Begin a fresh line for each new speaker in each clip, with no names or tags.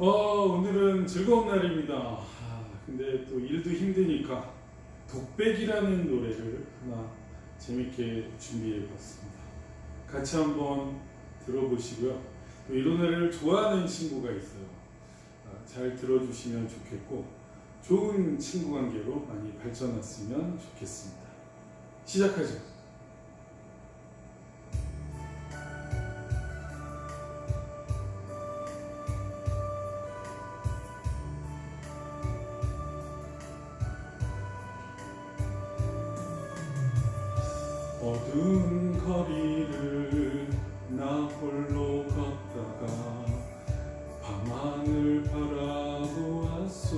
어, 오늘은 즐거운 날입니다. 아, 근데 또 일도 힘드니까 독백이라는 노래를 하나 재밌게 준비해 봤습니다. 같이 한번 들어보시고요. 또이 노래를 좋아하는 친구가 있어요. 아, 잘 들어주시면 좋겠고 좋은 친구 관계로 많이 발전했으면 좋겠습니다. 시작하죠. 어두운 거리를 나 홀로 걷다가 밤하늘 바라보았소.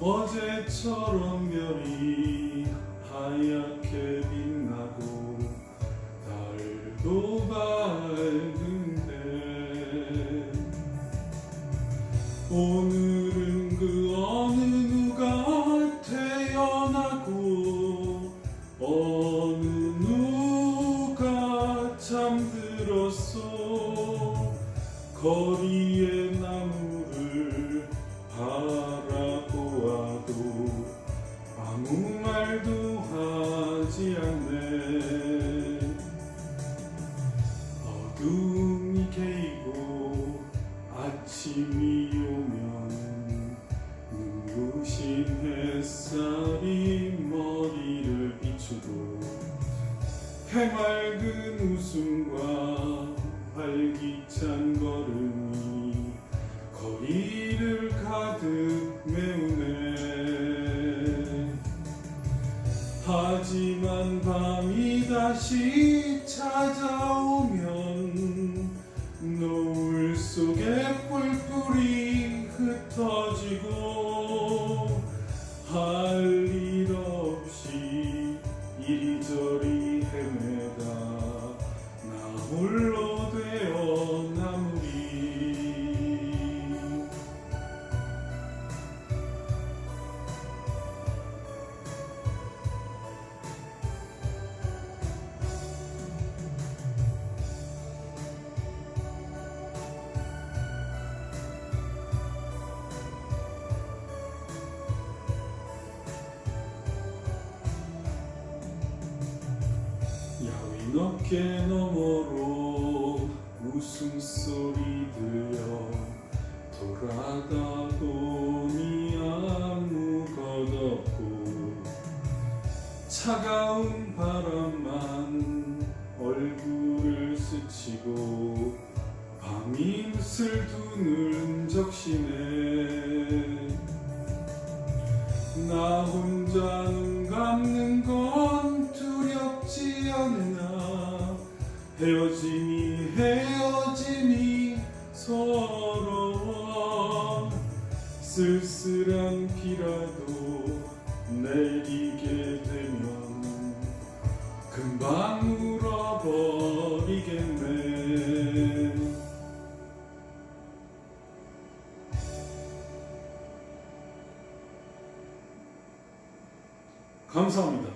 어제처럼 별이 하얗게 빛나고 달도 밝 들었어 거리의 나무를 바라보아도 아무 말도 하지 않네. 어둠이 개이고 아침이 오면 눈부신 햇살이 해맑은 웃음과 활기찬 걸음이 거리를 가득 메우네. 하지만 밤이 다시 찾아오면 노을 속에 뿔뿔이 흩어지고 할 일 없이 이리저리 헤매다 나 홀로 되어 어깨 너머로 웃음소리 들려 돌아다 보니 아무것 없고 차가운 바람만 얼굴을 스치고 밤이 슬 두는 적시네 헤어짐이 헤어짐이 서러워 쓸쓸한 비라도 내리게 되면 금방 울어버리겠네 감사합니다.